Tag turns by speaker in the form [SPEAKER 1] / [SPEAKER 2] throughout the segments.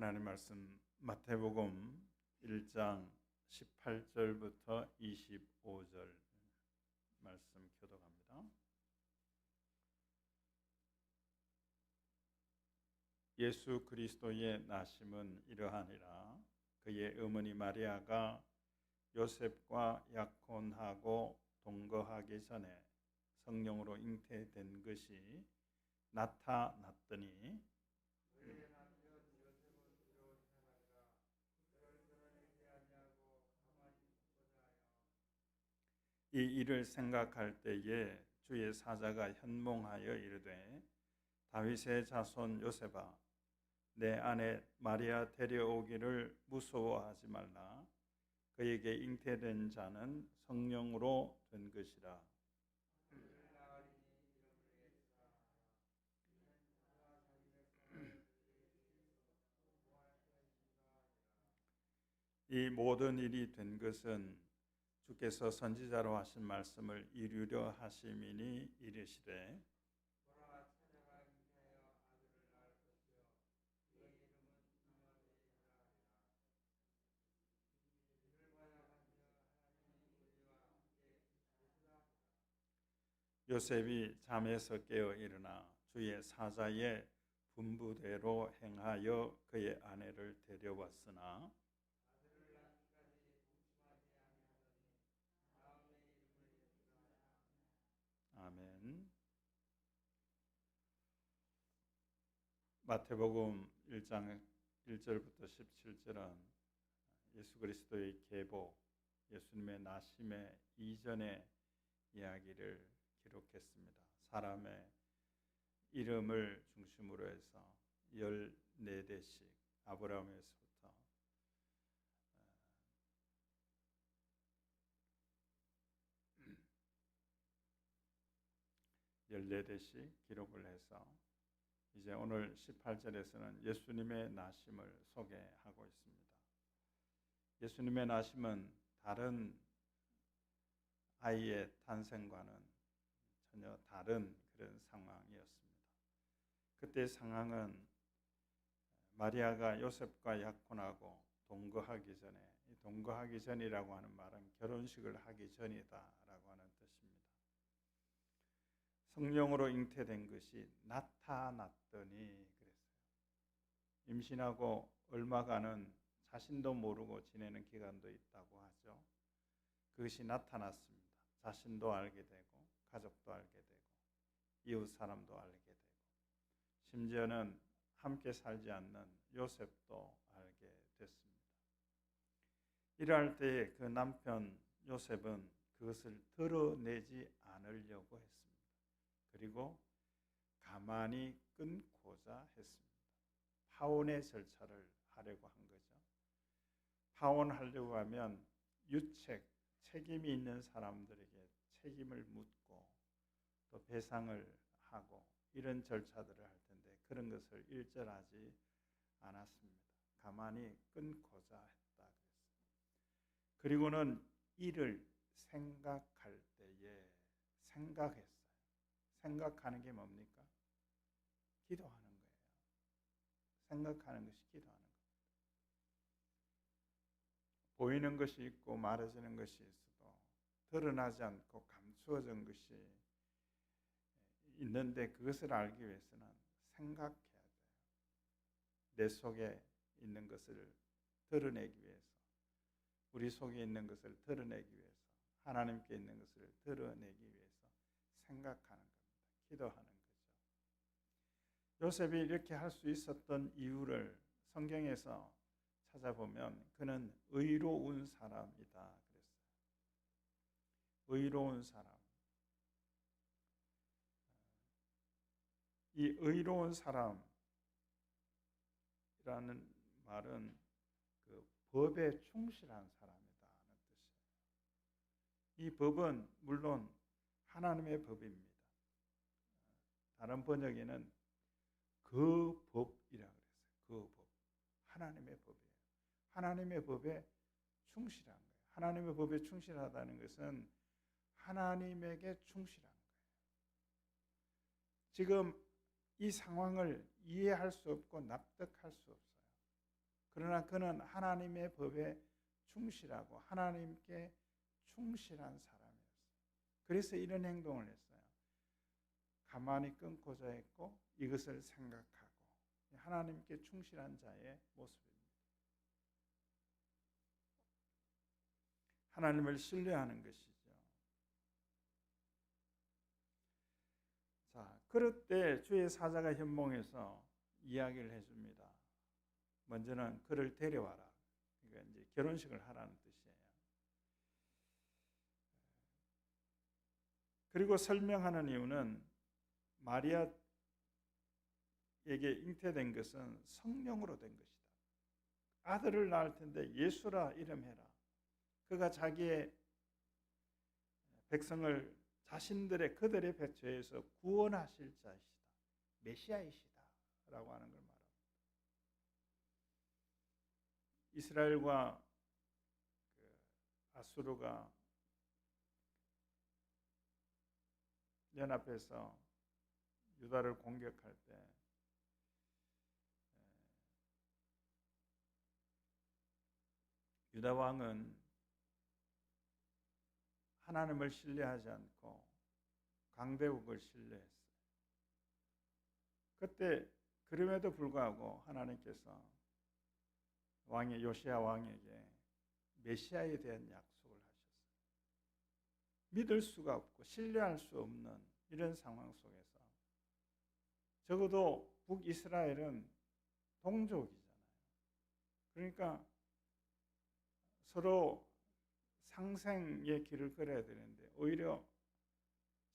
[SPEAKER 1] 하나님 말씀 마태복음 1장 18절부터 25절 말씀 교독합니다. 예수 그리스도의 나심은 이러하니라 그의 어머니 마리아가 요셉과 약혼하고 동거하기 전에 성령으로 잉태된 것이 나타났더니 이 일을 생각할 때에 주의 사자가 현몽하여 이르되 다윗의 자손 요셉아 내 아내 마리아 데려오기를 무서워하지 말라. 그에게 잉태된 자는 성령으로 된 것이라. 이 모든 일이 된 것은 주께서 선지자로 하신 말씀을 이루려 하심이니 이르시되 요셉이 잠에서 깨어 일어나 주의 사자의 분부대로 행하여 그의 아내를 데려왔으나 아멘. 마태복음 1장 1절부터 17절은 예수 그리스도의 계복, 예수님의 나심의 이전의 이야기를 기록했습니다. 사람의 이름을 중심으로 해서 14대씩 아브라함에서부터 14대씩 기록을 해서 이제 오늘 18절에서는 예수님의 나심을 소개하고 있습니다. 예수님의 나심은 다른 아이의 탄생과는 전혀 다른 그런 상황이었습니다. 그때 상황은 마리아가 요셉과 약혼하고 동거하기 전에 동거하기 전이라고 하는 말은 결혼식을 하기 뜻입니다. 성령으로 잉태된 것이 나타났더니 그랬어요. 임신하고 얼마간은 자신도 모르고 지내는 기간도 있다고 하죠. 그것이 나타났습니다. 자신도 알게 되고 가족도 알게 되고 이웃 사람도 알게 되고 심지어는 함께 살지 않는 요셉도 알게 됐습니다. 이럴 때에 그 남편 요셉은 그것을 드러내지 않으려고 했습니다. 그리고 가만히 끊고자 했습니다. 파혼의 절차를 하려고 한 거죠. 파혼하려고 하면 유책, 책임이 있는 사람들에게 책임을 묻고 또 배상을 하고 이런 절차들을 할 텐데 그런 것을 일절하지 않았습니다. 가만히 끊고자 했다 그랬어요. 그리고는 이를 생각할 때에 생각했어요. 생각하는 게 뭡니까? 기도하는 거예요. 생각하는 것이 기도하는 겁니다. 보이는 것이 있고 말해지는 것이 있어도 드러나지 않고 감추어진 것이 있는데 그것을 알기 위해서는 생각해야 돼요. 내 속에 있는 것을 드러내기 위해서, 우리 속에 있는 것을 드러내기 위해서, 하나님께 있는 것을 드러내기 위해서 생각하는 것. 기도하는 거죠. 요셉이 이렇게 할 수 있었던 이유를 성경에서 찾아보면 그는 의로운 사람이다 그랬어요. 의로운 사람. 이 의로운 사람이라는 말은 그 법에 충실한 사람이다는 뜻이에요. 이 법은 물론 하나님의 법입니다. 다른 번역에는 그 법이라 그랬어요. 그 법. 하나님의 법이에요. 하나님의 법에 충실한 거예요. 하나님의 법에 충실하다는 것은 하나님에게 충실한 거예요. 지금 이 상황을 이해할 수 없고 납득할 수 없어요. 그러나 그는 하나님의 법에 충실하고 하나님께 충실한 사람이었어요. 그래서 이런 행동을 했어요. 가만히 끊고자 했고 이것을 생각하고 하나님께 충실한 자의 모습입니다. 하나님을 신뢰하는 것이죠. 자, 그럴 때 주의 사자가 현몽에서 이야기를 해줍니다. 먼저는 그를 데려와라. 그러니까 이제 결혼식을 하라는 뜻이에요. 그리고 설명하는 이유는 마리아에게 잉태된 것은 성령으로 된 것이다. 아들을 낳을 텐데 예수라 이름해라. 그가 자기의 백성을 자신들의 그들의 배처에서 구원하실 자이시다. 메시아이시다 라고 하는 걸 말합니다. 이스라엘과 그 아수르가 연합해서 유다를 공격할 때 유다 왕은 하나님을 신뢰하지 않고 강대국을 신뢰했어요. 그때 그럼에도 불구하고 하나님께서 왕의 요시아 왕에게 메시아에 대한 약속을 하셨어요. 믿을 수가 없고 신뢰할 수 없는 이런 상황 속에서 적어도 북이스라엘은 동족이잖아요. 그러니까 서로 상생의 길을 걸어야 되는데 오히려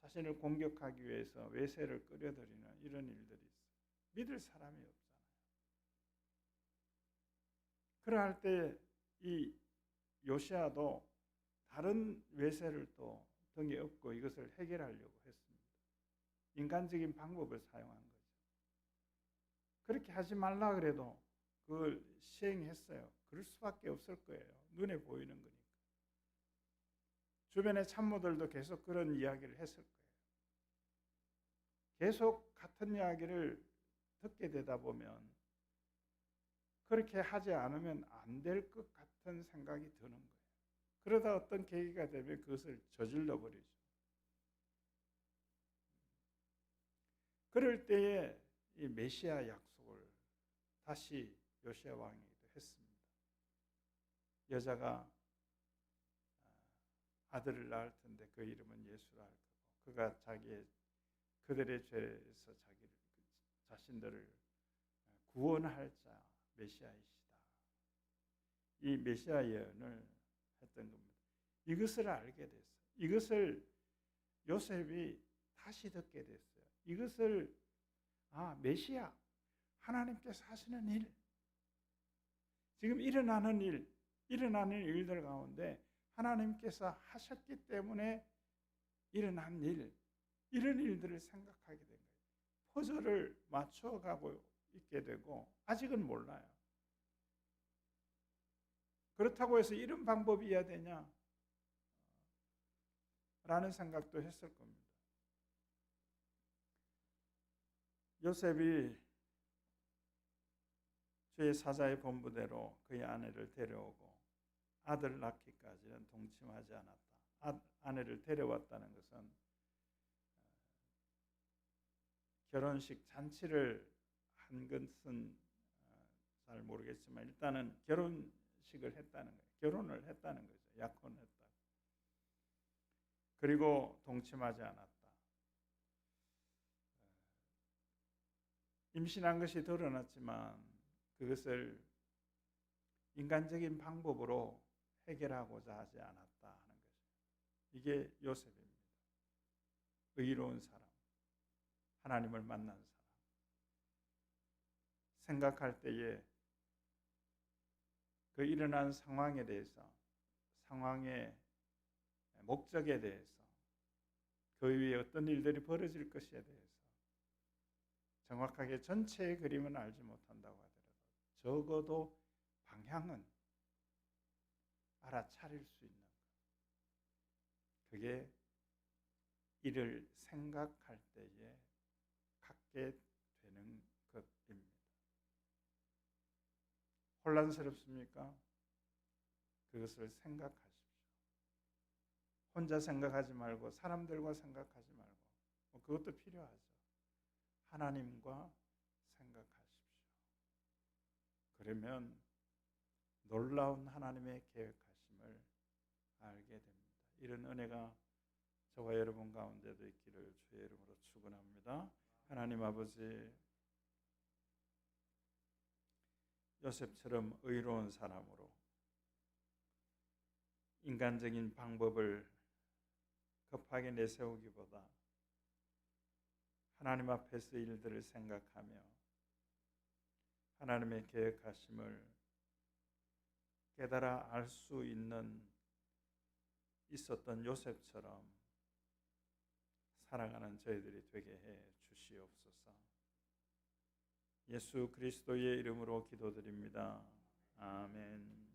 [SPEAKER 1] 자신을 공격하기 위해서 외세를 끌어들이는 이런 일들이 있어요. 믿을 사람이 없잖아요. 그러할 때 이 요시아도 다른 외세를 또 등에 업고 이것을 해결하려고 했습니다. 인간적인 방법을 사용한 거죠. 그렇게 하지 말라 그래도 그걸 시행했어요. 그럴 수밖에 없을 거예요. 눈에 보이는 거니까. 주변의 참모들도 계속 그런 이야기를 했을 거예요. 계속 같은 이야기를 듣게 되다 보면 그렇게 하지 않으면 안 될 것 같은 생각이 드는 거예요. 그러다 어떤 계기가 되면 그것을 저질러 버리죠. 그럴 때에 이 메시아 약속을 다시 요시아 왕에게도 했습니다. 여자가 아들을 낳을 텐데 그 이름은 예수라 할 거고 그가 자기의 그들의 죄에서 자기를 자신들을 구원할 자 메시아이시다. 이 메시아 예언을 했던 겁니다. 이것을 알게 됐어요. 이것을 요셉이 다시 듣게 됐어요. 이것을 아 메시아 하나님께서 하시는 일 지금 일어나는 일 일어나는 일들 가운데 하나님께서 하셨기 때문에 일어난 일, 이런 일들을 생각하게 된 거예요. 퍼즐을 맞춰가고 있게 되고, 아직은 몰라요. 그렇다고 해서 이런 방법이어야 되냐? 라는 생각도 했을 겁니다. 요셉이 주의 사자의 본부대로 그의 아내를 데려오고 아들 낳기까지는 동침하지 않았다. 아, 아내를 데려왔다는 것은 어, 결혼식 잔치를 한 것은 어, 잘 모르겠지만 일단은 결혼식을 했다는 거예요. 결혼을 했다는 거죠. 약혼했다. 그리고 동침하지 않았다. 어, 임신한 것이 드러났지만 그것을 인간적인 방법으로 해결하고자 하지 않았다 하는 거죠. 이게 요셉입니다. 의로운 사람, 하나님을 만난 사람. 생각할 때에 그 일어난 상황에 대해서, 상황의 목적에 대해서, 그 위에 어떤 일들이 벌어질 것에 대해서 정확하게 전체의 그림은 알지 못한다고 하더라도 적어도 방향은 알아차릴 수 있는 것. 그게 이를 생각할 때에 갖게 되는 것입니다. 혼란스럽습니까? 그것을 생각하십시오. 혼자 생각하지 말고 사람들과 생각하지 말고 뭐 그것도 필요하죠. 하나님과 생각하십시오. 그러면 놀라운 하나님의 계획하심을 알게 됩니다. 이런 은혜가 저와 여러분 가운데도 있기를 주의 이름으로 축원합니다. 하나님 아버지 요셉처럼 의로운 사람으로 인간적인 방법을 급하게 내세우기보다 하나님 앞에서 일들을 생각하며 하나님의 계획하심을 깨달아 알 수 있는 있었던 요셉처럼 살아가는 저희들이 되게 해 주시옵소서. 예수 그리스도의 이름으로 기도드립니다. 아멘.